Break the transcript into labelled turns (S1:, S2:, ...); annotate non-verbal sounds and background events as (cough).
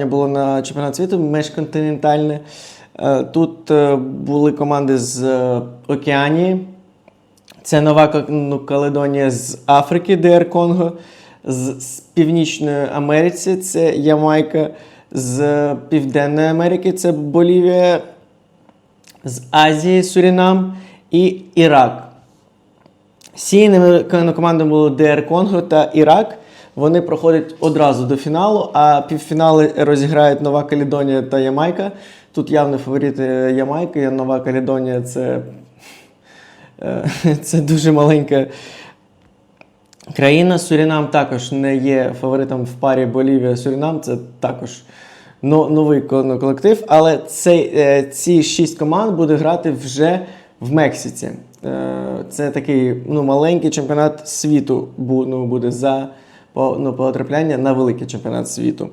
S1: кваліфікування було на чемпіонат світу межконтинентальне. Е, Тут е, були команди з е, Океанії. Це Нова ну, Каледонія з Африки, ДР Конго, з, Північної Америці це Ямайка, з Південної Америки це Болівія, з Азії Сурінам і Ірак. Сійними командами були ДР Конго та Ірак. Вони проходять одразу до фіналу, а півфінали розіграють Нова Калідонія та Ямайка. Тут явний фаворит е, Ямайка, Нова Калідонія це, е, (laughs) це дуже маленька країна. Сурінам також не є фаворитом в парі Болівія-Сурінам. Це також новий колектив. Але цей, е, ці шість команд буде грати вже в Мексиці. Це такий ну, маленький чемпіонат світу ну, буде за ну, потрапляння на великий чемпіонат світу.